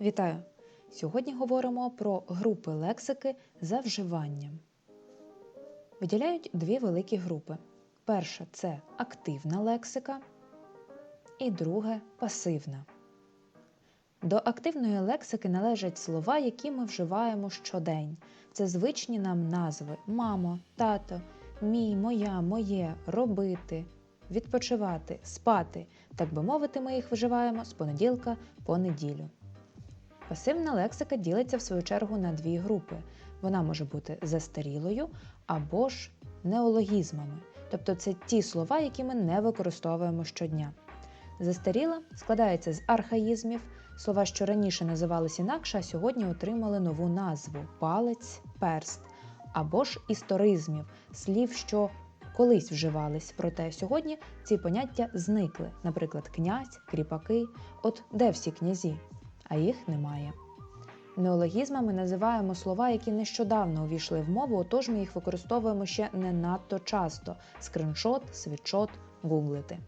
Вітаю! Сьогодні говоримо про групи лексики за вживанням. Виділяють дві великі групи. Перша це активна лексика, і друге пасивна. До активної лексики належать слова, які ми вживаємо щодень. Це звичні нам назви мамо, тато, мій, моя, моє, робити, відпочивати, спати. Так би мовити, ми їх вживаємо з понеділка по неділю. Пасивна лексика ділиться в свою чергу на дві групи. Вона може бути застарілою або ж неологізмами, тобто це ті слова, які ми не використовуємо щодня. Застаріла складається з архаїзмів, слова, що раніше називались інакше, а сьогодні отримали нову назву палець, перст, або ж історизмів, слів, що колись вживались, проте сьогодні ці поняття зникли, наприклад, князь, кріпаки. От де всі князі? А їх немає. Неологізмами називаємо слова, які нещодавно увійшли в мову, отож ми їх використовуємо ще не надто часто: скриншот, світшот, гуглити.